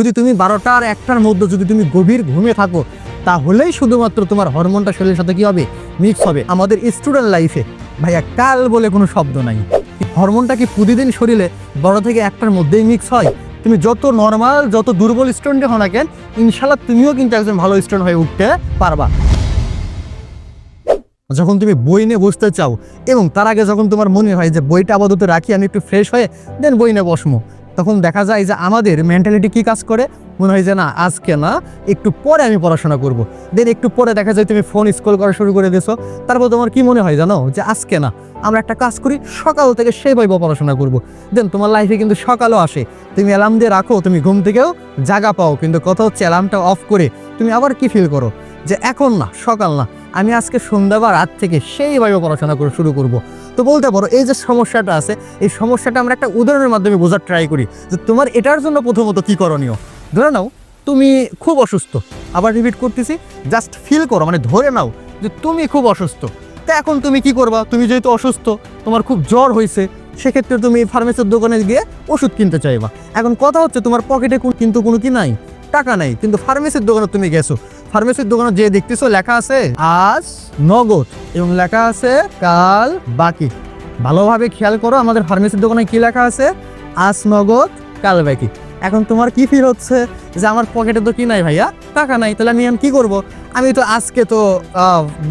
যদি তুমি বারোটা আর একটার মধ্যে যদি তুমি গভীর ঘুমে থাকো, তাহলেই শুধুমাত্র তোমার হরমোনটা শরীরের সাথে কি হবে? মিক্স হবে। আমাদের স্টুডেন্ট লাইফে ভাইয়া কাল বলে কোনো শব্দ নাই। হরমোনটা কি প্রতিদিন শরীরে বড় থেকে একটার মধ্যেই মিক্স হয়? তুমি যত নর্মাল যত দুর্বল স্টুডেন্ট হও না কেন, ইনশাল্লাহ তুমিও কিন্তু একজন ভালো স্টুডেন্ট হয়ে উঠতে পারবা। যখন তুমি বই নিয়ে বসতে চাও, এবং তার আগে যখন তোমার মনে হয় যে বইটা আপাতত রাখি, আমি একটু ফ্রেশ হয়ে দেন বই নিয়ে বসমো। তখন দেখা যায় যে আমাদের মেন্টালিটি কি কাজ করে? মনে হয় যে না, আজকে না, একটু পরে আমি পড়াশোনা করব। দেন একটু পরে দেখা যায় তুমি ফোন স্ক্রল করা শুরু করে দিয়েছ। তারপর তোমার কি মনে হয় জানো? যে আজকে না, আমরা একটা কাজ করি, সকাল থেকে সেভাবে পড়াশোনা করব। দেন তোমার লাইফে কিন্তু সকালও আসে। তুমি অ্যালার্ম দিয়ে রাখো, তুমি ঘুম থেকেও জাগা পাও। কিন্তু কথা হচ্ছে অ্যালার্মটা অফ করে তুমি আবার কি ফিল করো? যে এখন না, সকাল না, আমি আজকে সন্ধ্যা বা রাত থেকে সেইভাবে পড়াশোনা করে শুরু করব। তো বলতে পারো, এই যে সমস্যাটা আছে, এই সমস্যাটা আমরা একটা উদাহরণের মাধ্যমে বোঝার ট্রাই করি যে তোমার এটার জন্য প্রথমত কী করণীয়? ধরে নাও, তুমি খুব অসুস্থ। আবার রিপিট করতেছি জাস্ট ফিল করো মানে ধরে নাও যে তুমি খুব অসুস্থ। তা এখন তুমি কি করবা? তুমি যেহেতু অসুস্থ, তোমার খুব জ্বর হয়েছে সেক্ষেত্রে তুমি ফার্মেসির দোকানে গিয়ে ওষুধ কিনতে চাইবা। এখন কথা হচ্ছে, তোমার পকেটে কোন- কিন্তু কোনো কি নাই? টাকা নাই, কিন্তু ফার্মেসির দোকানে তুমি গেছো। ফার্মেসির দোকানে যে দেখতেছো, লেখা আছে, আজ নগদ এবং লেখা আছে, কাল বাকি ভালোভাবে খেয়াল করো, আমাদের ফার্মেসির দোকানে কি লেখা আছে, আজ নগদ, কাল বাকি এখন তোমার কি ফিল হচ্ছে? যে আমার পকেটে তো কি নাই ভাইয়া? টাকা নাই, তাহলে আমি কি করব? আমি তো আজকে তো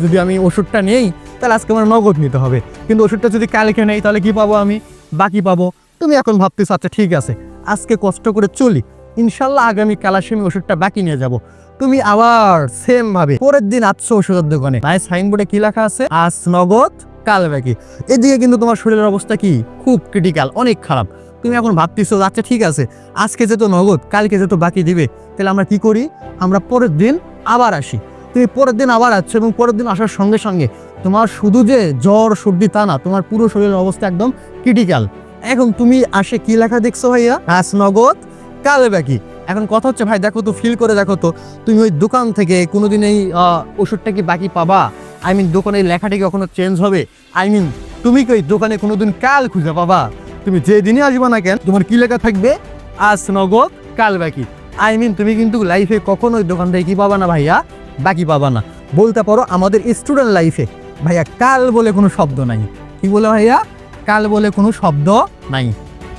যদি আমি ওষুধটা নেই, তাহলে আজকে আমার নগদ নিতে হবে। কিন্তু ওষুধটা যদি কালকে নেই, তাহলে কি পাবো আমি? বাকি পাবো। তুমি এখন ভাবতেছো আচ্ছা ঠিক আছে, আজকে কষ্ট করে চলি। ইনশাল্লাহ আগামী কাল আসে আমি ওষুধটা বাকি নিয়ে যাব। তুমি আবার সেম ভাবে। পরের দিন আসছো ওষুধের দোকানে। নাই সাইনবোর্ডে কি লেখা আছে? আজ নগদ কাল বাকি এদিকে কিন্তু তোমার শরীরের অবস্থা কি? খুব ক্রিটিক্যাল অনেক খারাপ। তুমি এখন ভাবতেছো আচ্ছা ঠিক আছে, আজকে যেহেতু নগদ, কালকে যেহেতু বাকি দিবে, তাহলে আমরা কি করি? আমরা পরের দিন আবার আসি। তুমি পরের দিন আবার আসছো এবং পরের দিন আসার সঙ্গে সঙ্গে তোমার শুধু যে জ্বর, সর্দি, তা না, তোমার পুরো শরীরের অবস্থা একদম ক্রিটিক্যাল এখন তুমি আসে কি লেখা দেখছ ভাইয়া? আজ নগদ কাল বাকি এখন কথা হচ্ছে, ভাই, দেখো তো ফিল করে দেখো তো, তুমি ওই দোকান থেকে কোনোদিন এই ওষুধটা কি বাকি পাবা? আই মিন দোকানের লেখাটা কখনো চেঞ্জ হবে? আই মিন তুমি কি ওই দোকানে কোনোদিন কাল খুঁজে পাবা? তুমি যে আসবে না কেন, তোমার কি লেখা থাকবে? আজ নগদ, কাল বাকি। আই মিন তুমি কিন্তু লাইফে কখনো ওই দোকান থেকে কি পাবা না, ভাইয়া? বাকি পাবা না। বলতে পারো, আমাদের স্টুডেন্ট লাইফে ভাইয়া, কাল বলে কোনো শব্দ নাই। কি বলে, ভাইয়া? কাল বলে কোনো শব্দ নাই।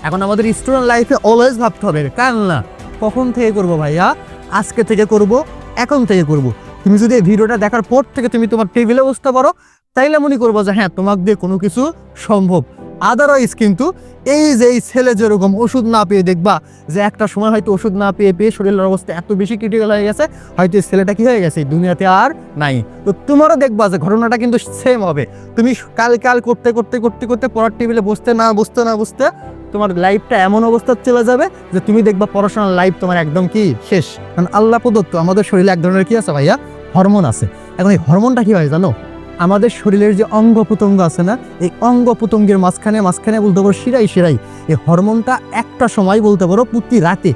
এখন আমাদের স্টুডেন্ট লাইফে অলওয়েজ ভাবতে হবে, কাল না। কখন থেকে করব ভাইয়া? আজকে থেকে করব, এখন থেকে করব। তুমি যদি এই ভিডিওটা দেখার পর থেকে তুমি তোমার টেবিলে বসতে পারো, তাইলে মনে করব যে হ্যাঁ তোমাকে দিয়ে কোনো কিছু সম্ভব। আদারওয়াইজ কিন্তু এই যে এই ছেলে যেরকম ওষুধ না পেয়ে দেখবা যে একটা সময় হয়তো ওষুধ না পেয়ে পেয়ে শরীরের অবস্থা এত বেশি ক্রিটিক্যাল হয়ে গেছে, হয়তো এই ছেলেটা কি হয়ে গেছে? দুনিয়াতে আর নাই। তো তোমারও দেখবা যে ঘটনাটা কিন্তু সেম হবে। তুমি কাল কাল করতে করতে করতে করতে পড়ার টেবিলে বসতে না বসতে না বসতে তোমার লাইফটা এমন অবস্থা চলে যাবে যে তুমি দেখবা পড়াশোনার লাইফ তোমার একদম কি শেষ। কারণ আল্লাহ প্রদত্ত আমাদের শরীরে এক ধরনের কি আছে ভাইয়া? হরমোন আছে। এখন এই হরমোনটা কি হয় জানো? আমাদের শরীরের যে অঙ্গ প্রত্যঙ্গ আছে না, এই অঙ্গ প্রত্যঙ্গের মাঝখানে মাঝখানে বলতে পারো শিরাই শিরাই এই হরমোনটা একটা সময় বলতে পারো প্রতি রাতে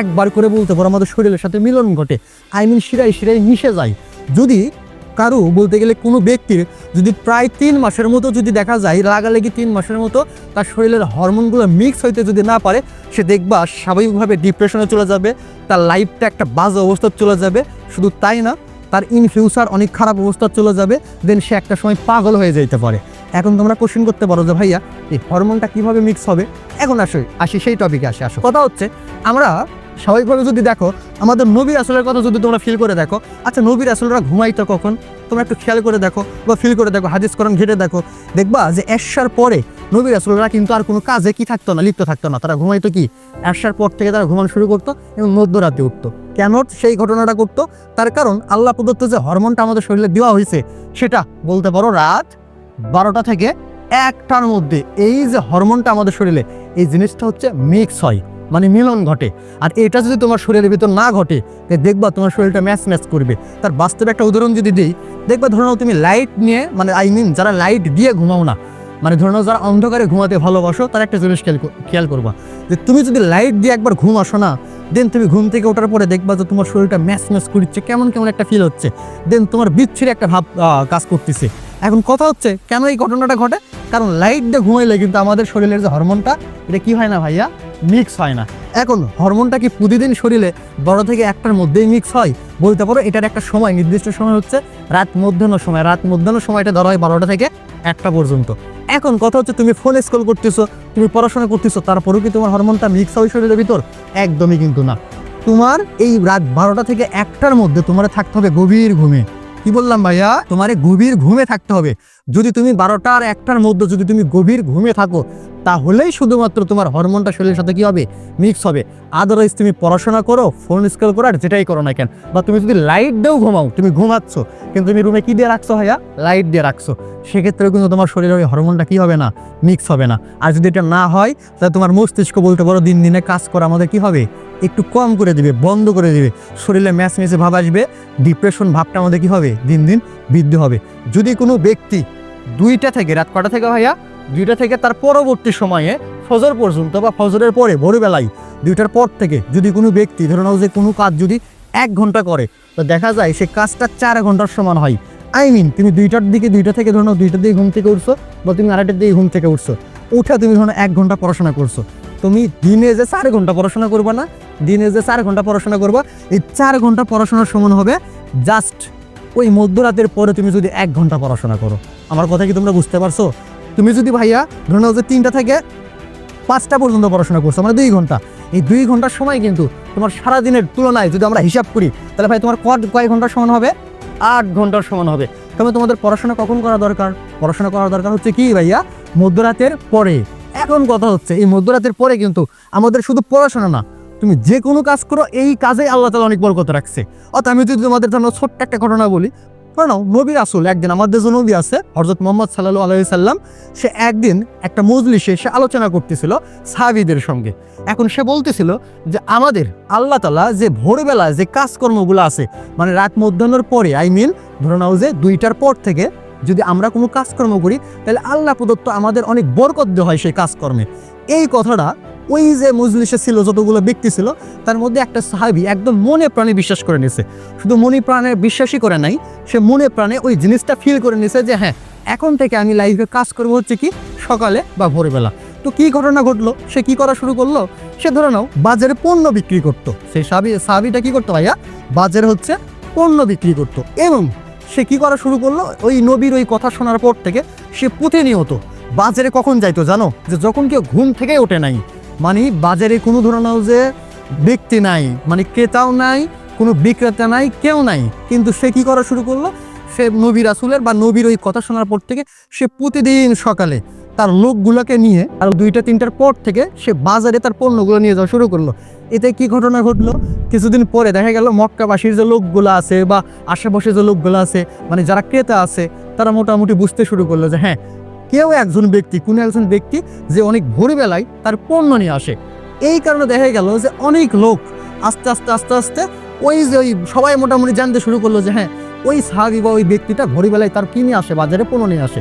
একবার করে বলতে পারো আমাদের শরীরের সাথে মিলন ঘটে। আই মিন শিরাই শিরাই মিশে যায়। যদি কারও বলতে গেলে কোনো ব্যক্তির যদি প্রায় তিন মাসের মতো যদি দেখা যায় লাগালাগি তিন মাসের মতো তার শরীরের হরমোনগুলো মিক্স হইতে যদি না পারে, সে দেখবা স্বাভাবিকভাবে ডিপ্রেশনে চলে যাবে, তার লাইফটা একটা বাজে অবস্থা চলে যাবে। শুধু তাই না তার ইন ফিউচার অনেক খারাপ অবস্থা চলে যাবে দেন সে একটা সময় পাগল হয়ে যেতে পারে। এখন তোমরা কোশ্চেন করতে পারো যে, ভাইয়া, এই হরমোনটা কীভাবে মিক্স হবে? এখন আসো, আসি, সেই টপিকে আসে, আসো। কথা হচ্ছে, আমরা স্বাভাবিকভাবে যদি দেখো, আমাদের নবীর আসলের কথা যদি তোমরা ফিল করে দেখো আচ্ছা নবীর আসলরা ঘুমাইতো কখন? তোমরা একটু খেয়াল করে দেখো বা ফিল করে দেখো, হাদিস করণ ঘেটে দেখো। দেখবা যে এরশার পরে নবীর আসলরা কিন্তু আর কোনো কাজে কি থাকতো না, লিপ্ত থাকতো না। তারা ঘুমাইতো কি? এরশার পর থেকে তারা ঘুমানো শুরু করতো এবং মধ্যরাতে উঠতো। কেন সেই ঘটনাটা করতো তার কারণ আল্লাহ প্রদত্ত যে হরমোনটা আমাদের শরীরে দেওয়া হয়েছে, সেটা বলতে পারো রাত বারোটা থেকে একটার মধ্যে। এই যে হরমোনটা আমাদের শরীরে, এই জিনিসটা হচ্ছে মিক্স হয় মানে মিলন ঘটে। আর এটা যদি তোমার শরীরের ভিতর না ঘটে দেখবা তোমার শরীরটা ম্যাচ ম্যাচ করবে। তার বাস্তবে একটা উদাহরণ যদি দিই, দেখবা ধরো তুমি লাইট নিয়ে মানে আই মিন যারা লাইট দিয়ে ঘুমাও না মানে ধরো যারা অন্ধকারে ঘুমাতে ভালোবাসো, তার একটা জিনিস খেয়াল খেয়াল করবা, যে তুমি যদি লাইট দিয়ে একবার ঘুম আসো না দেন তুমি ঘুম থেকে ওঠার পরে দেখবা যে তোমার শরীরটা ম্যাচ ম্যাচ করছে, কেমন কেমন একটা ফিল হচ্ছে দেন তোমার বিচ্ছিরি একটা ভাব কাজ করতেছে। এখন কথা হচ্ছে, কেন এই ঘটনাটা ঘটে? কারণ লাইট দিয়ে ঘুমাইলে কিন্তু আমাদের শরীরের যে হরমোনটা এটা কি হয় না ভাইয়া? মিক্স হয় না। এখন হরমোনটা কি প্রতিদিন শরীরে বড় থেকে একটার মধ্যেই মিক্স হয়? বলতে পারো এটার একটা সময়, নির্দিষ্ট সময় হচ্ছে রাত মধ্যাহ্ন সময়। রাত মধ্যাহ্ন সময়টা ধরা হয় বারোটা থেকে একটা পর্যন্ত। এখন কথা হচ্ছে তুমি ফোন স্কল করতেছো, তুমি পড়াশোনা করতেছো, তারপরেও কি তোমার হরমোনটা মিক্স হয় শরীরের ভিতর একদমই কিন্তু না। তোমার এই রাত বারোটা থেকে একটার মধ্যে তোমার থাকতে হবে গভীর ঘুমে। কি বললাম ভাইয়া? তোমার গভীর ঘুমে থাকতে হবে। যদি তুমি বারোটা আর একটার মধ্যে যদি তুমি গভীর ঘুমে থাকো তাহলেই শুধুমাত্র তোমার হরমোনটা শরীরের সাথে কি হবে? মিক্স হবে। আদারওয়াইজ তুমি পড়াশোনা করো ফোন স্কেল করো আর যেটাই করো না কেন। বা তুমি যদি লাইট দিয়েও ঘুমাও, তুমি ঘুমাচ্ছ, কিন্তু তুমি রুমে কি দিয়ে রাখছো ভাইয়া? লাইট দিয়ে রাখছো। সেক্ষেত্রে কিন্তু তোমার শরীরের ওই হরমোনটা কী হবে না? মিক্স হবে না। আর যদি এটা না হয়, তাহলে তোমার মস্তিষ্ক বলতে পারো দিন দিনে কাজ করা আমাদের কি হবে? একটু কম করে দিবে, বন্ধ করে দিবে। শরীরে ম্যাচ ম্যাচে ভাব আসবে ডিপ্রেশন ভাবটা আমাদের কি হবে? দিন দিন বৃদ্ধি হবে। যদি কোনো ব্যক্তি দুইটা থেকে, রাত কটা থেকে ভাইয়া? দুইটা থেকে তার পরবর্তী সময়ে ফজর পর্যন্ত বা ফজরের পরে, ভোরবেলায় দুইটার পর থেকে যদি কোনো ব্যক্তি, ধরে নাও যে কোনো কাজ যদি এক ঘণ্টা করে, তো দেখা যায় সে কাজটা চার ঘণ্টার সমান হয়। আই মিন, তুমি দুইটার দিকে, দুইটা থেকে ধরো দুইটার দিকে ঘুম থেকে উঠছো বা তুমি আড়াইটার দিকে ঘুম থেকে উঠছো, উঠে তুমি ধরো এক ঘণ্টা পড়াশোনা করছ। তুমি দিনে যে চার ঘণ্টা পড়াশোনা করবে না, দিনে যে চার ঘণ্টা পড়াশোনা করবা, এই চার ঘণ্টা পড়াশোনার সমান হবে জাস্ট ওই মধ্যরাতের পরে তুমি যদি এক ঘণ্টা পড়াশোনা করো। আমার কথা কি তোমরা বুঝতে পারছ? তুমি যদি ভাইয়া ধরে নাও যে তিনটা থেকে পাঁচটা পর্যন্ত পড়াশোনা করছ মানে দুই ঘণ্টা। এই দুই ঘণ্টার সময় কিন্তু তোমার সারা দিনের তুলনায় যদি আমরা হিসাব করি, তাহলে ভাই তোমার কত কয় ঘণ্টার সমান হবে? আট ঘণ্টার সমান হবে। তবে তোমাদের পড়াশোনা কখন করা দরকার? পড়াশোনা করা দরকার হচ্ছে কি ভাইয়া? মধ্যরাতের পরে। এখন কথা হচ্ছে, এই মধ্যরাতের পরে কিন্তু আমাদের শুধু পড়াশোনা না, তুমি যে কোনো কাজ করো, এই কাজেই আল্লাহ তালা অনেক বরকত রাখছে। অর্থাৎ আমি যদি তোমাদের জন্য ছোট্ট একটা ঘটনা বলি শোনো নবী আসল একদিন আমাদের যে নবী আছে হজরত মোহাম্মদ সাল্লাহ আলাই সাল্লাম, সে একদিন একটা মজলিসে সে আলোচনা করতেছিল সাহাবিদের সঙ্গে। এখন সে বলতেছিল যে আমাদের আল্লাহ তালা যে ভোরবেলা যে কাজকর্মগুলো আছে মানে রাত মধ্যাহ্নের পরে আই মিন ধরে নাও যে দুইটার পর থেকে যদি আমরা কোনো কাজকর্ম করি, তাহলে আল্লাহ প্রদত্ত আমাদের অনেক বরকত দেওয়া হয় সেই কাজকর্মে। এই কথাটা ওই যে মজলিসে ছিল, যতগুলো ব্যক্তি ছিল, তার মধ্যে একটা সাহাবি একদম মনে প্রাণে বিশ্বাস করে নিছে। শুধু মনে প্রাণে বিশ্বাসই করে নাই, সে মনে প্রাণে ওই জিনিসটা ফিল করে নিছে যে হ্যাঁ এখন থেকে আমি লাইফে কাজ করব হচ্ছে কি, সকালে বা ভোরবেলা। তো কি ঘটনা ঘটলো? সে কি করা শুরু করল? সে ধরে নাও, বাজারে পণ্য বিক্রি করতো। সেই সাবি সাবিটা কি করতো ভাইয়া? বাজারে হচ্ছে পণ্য বিক্রি করতো এবং সে কি করা শুরু করল? ওই নবীর ওই কথা শোনার পর থেকে সে প্রতিনিয়ত বাজারে কখন যাইতো জানো? যে যখন কেউ ঘুম থেকে ওঠে নাই মানে বাজারে কোনো ধরনের যে ব্যক্তি নাই মানে ক্রেতাও নাই, কোনো বিক্রেতা নাই, কেউ নাই। কিন্তু সে কি করা শুরু করল? সে নবী রাসুলের বা নবীর ওই কথা শোনার পর থেকে সে প্রতিদিন সকালে তার লোকগুলোকে নিয়ে আর দুইটা, তিনটার পর থেকে সে বাজারে তার পণ্যগুলো নিয়ে যাওয়া শুরু করল। এতে কি ঘটনা ঘটলো? কিছুদিন পরে দেখা গেল মক্কাবাসীর যে লোকগুলো আছে বা আশেপাশে যে লোকগুলো আছে মানে যারা ক্রেতা আছে, তারা মোটামুটি বুঝতে শুরু করল যে হ্যাঁ কেউ একজন ব্যক্তি, কোনো একজন ব্যক্তি যে অনেক ভোরবেলায় তার পণ্য নিয়ে আসে। এই কারণে দেখা গেল যে অনেক লোক আস্তে আস্তে আস্তে আস্তে ওই যে ওই সবাই মোটামুটি জানতে শুরু করল যে হ্যাঁ ওই সাহাবি বা ওই ব্যক্তিটা ভোরবেলায় তার কিনে আসে, বাজারে পণ্য নিয়ে আসে।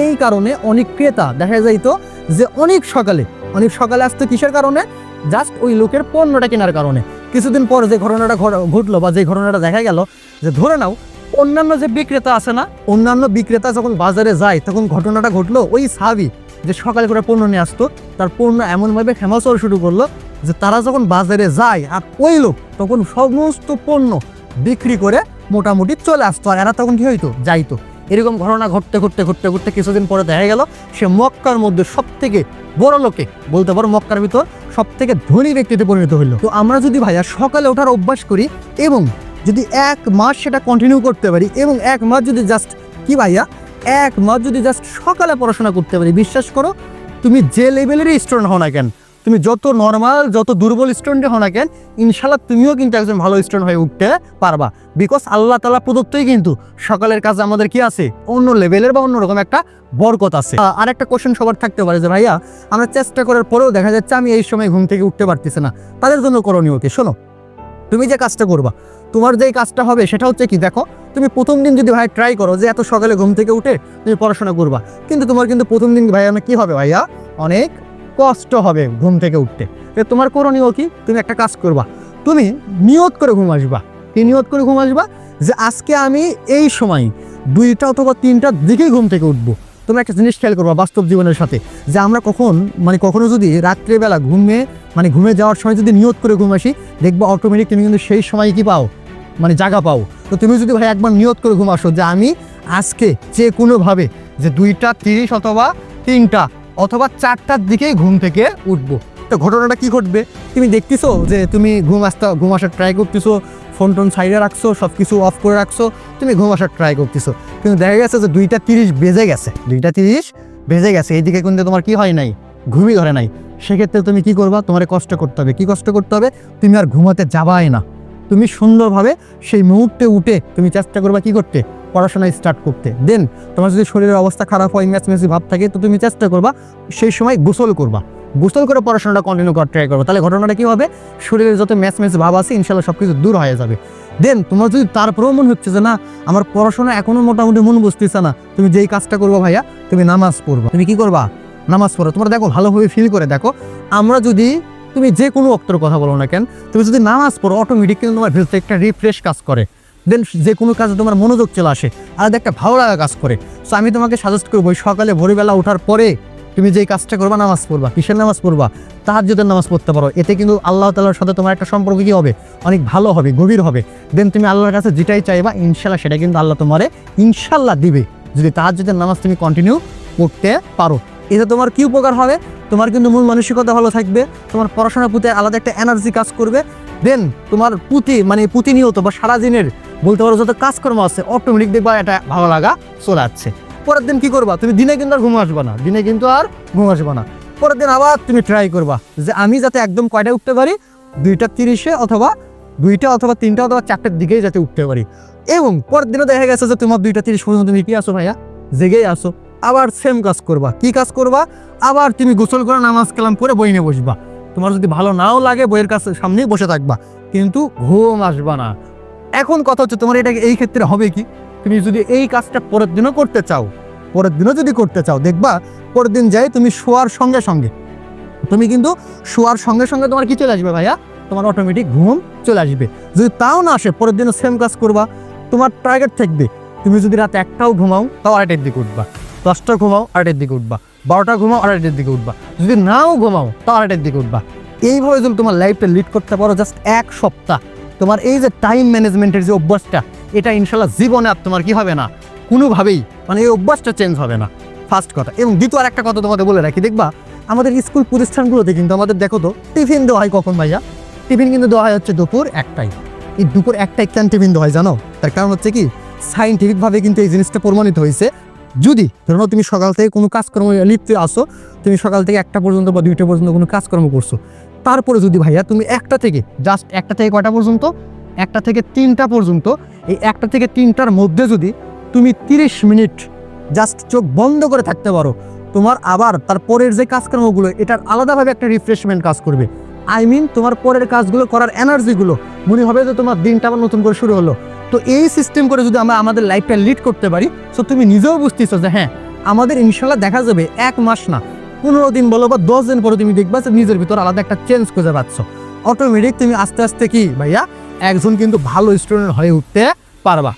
এই কারণে অনেক ক্রেতা দেখা যাইতো যে অনেক সকালে অনেক সকালে আসতো কিসের কারণে? জাস্ট ওই লোকের পণ্যটা কেনার কারণে। কিছুদিন পর যে ঘটনাটা ঘটলো বা যে ঘটনাটা দেখা গেল, যে ধরে নাও অন্যান্য যে বিক্রেতা আছে না, অন্যান্য বিক্রেতা যখন বাজারে যায়, তখন ঘটনাটা ঘটলো ওই সাবি যে সকালে করে পণ্য নিয়ে আসতো, তার পণ্য এমনভাবে ফেমাস হওয়া শুরু করল যে তারা যখন বাজারে যায় আর ওই লোক তখন সমস্ত পণ্য বিক্রি করে মোটামুটি চলে আসতো। আর এরা তখন কি হইতো? যাইতো। এরকম ঘটনা ঘটতে ঘটতে ঘটতে ঘটতে কিছুদিন পরে দেখা গেল সে মক্কার মধ্যে সব থেকে বড় লোকে, বলতে পারো মক্কার ভিতর সব থেকে ধনী ব্যক্তিতে পরিণত হইল। তো আমরা যদি ভাইয়া সকালে ওঠার অভ্যাস করি এবং যদি এক মাস সেটা কন্টিনিউ করতে পারি এবং এক মাস যদি জাস্ট কি ভাইয়া? এক মাস যদি জাস্ট সকালে পড়াশোনা করতে পারি, বিশ্বাস করো, তুমি যে লেভেলেরই স্টুডেন্ট হও না কেন, তুমি যত নর্মাল যত দুর্বল স্টুডেন্ট হও না কেন ইনশাল্লাহ তুমিও কিন্তু একজন ভালো স্টুডেন্ট হয়ে উঠতে পারবা। বিকজ আল্লাহ তালা প্রদত্তই কিন্তু সকালের কাজে আমাদের কি আছে? অন্য লেভেলের বা অন্যরকম একটা বরকত আছে। আর একটা কোশ্চেন সবার থাকতে পারে যে ভাইয়া, আমরা চেষ্টা করার পরেও দেখা যাচ্ছে আমি এই সময় ঘুম থেকে উঠতে পারতেছি না। তাদের জন্য করণীয় কি? শোনো, তুমি যে কাজটা করবা তোমার যেই কাজটা হবে সেটা হচ্ছে কি, দেখো, তুমি প্রথম দিন যদি ভাই ট্রাই করো যে এত সকালে ঘুম থেকে উঠে তুমি পড়াশোনা করবা, কিন্তু তোমার কিন্তু প্রথম দিন ভাইয়া কি হবে ভাইয়া, অনেক কষ্ট হবে ঘুম থেকে উঠতে। তোমার করণীয় কি? তুমি একটা কাজ করবা, তুমি নিয়ত করে ঘুম আসবা। কি নিয়ত করে ঘুম আসবা? যে আজকে আমি এই সময় দুইটা অথবা তিনটার দিকেই ঘুম থেকে উঠবো। তোমরা একটা জিনিস খেয়াল করবা বাস্তব জীবনের সাথে, যে আমরা কখন মানে কখনো যদি রাত্রেবেলা ঘুমে মানে ঘুমে যাওয়ার সময় যদি নিয়ত করে ঘুম আসি, দেখবা অটোমেটিক তুমি কিন্তু সেই সময় কি পাও? মানে জায়গা পাও। তো তুমি যদি ভাই একবার নিয়ত করে ঘুম আসো যে আমি আজকে যে কোনোভাবে যে দুইটা, তিরিশ অথবা তিনটা অথবা চারটার দিকেই ঘুম থেকে উঠবো। তো ঘটনাটা কি ঘটবে? তুমি দেখতেছো যে তুমি ঘুম আসতে, ঘুম আসার ট্রাই করতেছো ফোন টোন সাইডে রাখছো সব কিছু অফ করে রাখছো, তুমি ঘুম আসার ট্রাই করতেছো। কিন্তু দেখা গেছে যে দুইটা তিরিশ বেজে গেছে। দুইটা তিরিশ বেজে গেছে। এইদিকে কিন্তু তোমার কি হয় নাই? ঘুমই ধরে নাই। সেক্ষেত্রে তুমি কি করবা? তোমার কষ্ট করতে হবে। কি কষ্ট করতে হবে? তুমি আর ঘুমাতে যাবাই না। তুমি সুন্দরভাবে সেই মুহূর্তে উঠে তুমি চেষ্টা করবা কি করতে? পড়াশোনা স্টার্ট করতে। দেন তোমার যদি শরীরের অবস্থা খারাপ হয় ম্যাচ ম্যাচি ভাব থাকে, তো তুমি চেষ্টা করবা সেই সময় গোসল করবা। গোসল করে পড়াশোনাটা কন্টিনিউ করার ট্রাই করব। তাহলে ঘটনাটা কী হবে? শরীরের যত ম্যাচ ম্যাচ ভাব আছে, ইনশাল্লাহ সব কিছু দূর হয়ে যাবে। দেন তোমার যদি তারপরেও মনে হচ্ছে যে না, আমার পড়াশোনা এখনও মোটামুটি মন বসতেছে না, তুমি যেই কাজটা করব ভাইয়া, তুমি নামাজ পড়বা। তুমি কি করবা? নামাজ পড়ো। তোমরা দেখো, ভালোভাবে ফিল করে দেখো। আমরা যদি তুমি যে কোনো অক্তর কথা বলো না কেন, তুমি যদি নামাজ পড়ো অটোমেটিক কিন্তু তোমার ভিতরে একটা রিফ্রেশ কাজ করে। দেন যে কোনো কাজে তোমার মনোযোগ চলে আসে, আর একটা ভালো লাগা কাজ করে। সো আমি তোমাকে সাজেস্ট করব সকালে, ভোরবেলা ওঠার পরে তুমি যেই কাজটা করবা, নামাজ পড়বা, কিসের নামাজ পড়বা? তাহাজ্জুদের নামাজ পড়তে পারো। এতে কিন্তু আল্লাহ তালার সাথে তোমার একটা সম্পর্ক কি হবে? অনেক ভালো হবে, গভীর হবে। দেন তুমি আল্লাহর কাছে যেটাই চাইবা ইনশাল্লাহ সেটা কিন্তু আল্লাহ তোমারে ইনশাল্লাহ দিবে। যদি তাহাজ্জুদের নামাজ তুমি কন্টিনিউ করতে পারো। এতে তোমার কি উপকার হবে? তোমার কিন্তু মূল মানসিকতা ভালো থাকবে, তোমার পড়াশোনার প্রতি আলাদা একটা এনার্জি কাজ করবে দেন তোমার পুঁতি মানে প্রতিনিয়ত বা সারা দিনের বলতে পারো যত কাজকর্ম আছে অটোমেটিক দেখবা এটা ভালো লাগা চলে আসছে। পরের দিন কি করবা? তুমি দিনে কিন্তু আর ঘুম আসবা না, দিনে কিন্তু আর ঘুম আসবা না। পরের দিন আবার তুমি ট্রাই করবা যে আমি যাতে একদম কয়টায় উঠতে পারি? দুইটা তিরিশে অথবা দুইটা অথবা তিনটা অথবা চারটের দিকেই যাতে উঠতে পারি। এবং পরের দিনও দেখা গেছে যে তোমার দুইটা তিরিশ পর্যন্ত তুমি কি আসো ভাইয়া? জেগেই আসো আবার সেম কাজ করবা। কি কাজ করবা? আবার তুমি গোসল করে নামাজ কালাম করে বই নিয়ে বসবা। তোমার যদি ভালো নাও লাগে, বইয়ের কাছে সামনেই বসে থাকবা। কিন্তু ঘুম আসবা না। এখন কথা হচ্ছে, তোমার এটা এই ক্ষেত্রে হবে কি? তুমি যদি এই কাজটা পরের দিনও করতে চাও, পরের দিনও যদি করতে চাও, দেখবা পরের দিন যাই তুমি শোয়ার সঙ্গে সঙ্গে। তুমি কিন্তু শোয়ার সঙ্গে সঙ্গে তোমার কি চলে আসবে ভাইয়া? তোমার অটোমেটিক ঘুম চলে আসবে। যদি তাও না আসে, পরের দিনও সেম কাজ করবা। তোমার টার্গেট থাকবে। তুমি যদি রাত একটাও ঘুমাও, তাও আড়াইটের দিকে উঠবা। দশটা ঘুমাও, আড়াইটের দিকে উঠবা। বারোটা ঘুমাও, আড়াইটের দিকে উঠবা। যদি নাও ঘুমাও, তাও আড়াইটের দিকে উঠবা। এইভাবে যদি তোমার লাইফটা লিড করতে পারো জাস্ট এক সপ্তাহ। তোমার এই যে টাইম ম্যানেজমেন্টের যে অভ্যাসটা, এটা ইনশাল্লাহ জীবনে আর তোমার কি হবে না? কোনোভাবেই মানে এই অভ্যাসটা চেঞ্জ হবে না। ফার্স্ট কথা। এবং দ্বিতীয় আর একটা কথা তোমাদের বলে রাখি, দেখবা, আমাদের স্কুল প্রতিষ্ঠানগুলোতে কিন্তু আমাদের দেখো তো টিফিন দেওয়া হয় কখন ভাইয়া? টিফিন কিন্তু দেওয়া হয় হচ্ছে দুপুর একটাই এই দুপুর একটাই কেন টিফিন দেওয়া হয় জানো? তার কারণ হচ্ছে কি সাইন্টিফিকভাবে কিন্তু এই জিনিসটা প্রমাণিত হয়েছে। যদি ধরো তুমি সকাল থেকে কোনো কাজকর্ম লিপ্তে আসো তুমি সকাল থেকে একটা পর্যন্ত বা দুইটা পর্যন্ত কোনো কাজকর্ম করছ, তারপরে যদি ভাইয়া তুমি একটা থেকে জাস্ট একটা থেকে কয়টা পর্যন্ত, একটা থেকে তিনটা পর্যন্ত, এই একটা থেকে তিনটার মধ্যে যদি তুমি তিরিশ মিনিট জাস্ট চোখ বন্ধ করে থাকতে পারো, তোমার আবার তার পরের যে কাজকর্মগুলো, এটার আলাদাভাবে একটা রিফ্রেশমেন্ট কাজ করবে। আই মিন তোমার পরের কাজগুলো করার এনার্জিগুলো মনে হবে যে তোমার দিনটা আবার নতুন করে শুরু হলো। তো এই সিস্টেম করে যদি আমরা আমাদের লাইফটা লিড করতে পারি সো তুমি নিজেও বুঝতেছো যে হ্যাঁ আমাদের ইনশাল্লাহ দেখা যাবে এক মাস না, পনেরো দিন বলো বা দশ দিন পরে তুমি দেখবা যে নিজের ভিতর আলাদা একটা চেঞ্জ খুঁজে পাচ্ছ। অটোমেটিক তুমি আস্তে আস্তে কি, ভাইয়া, একজন কিন্তু ভালো স্টুডেন্ট হয়ে উঠতে পারবা।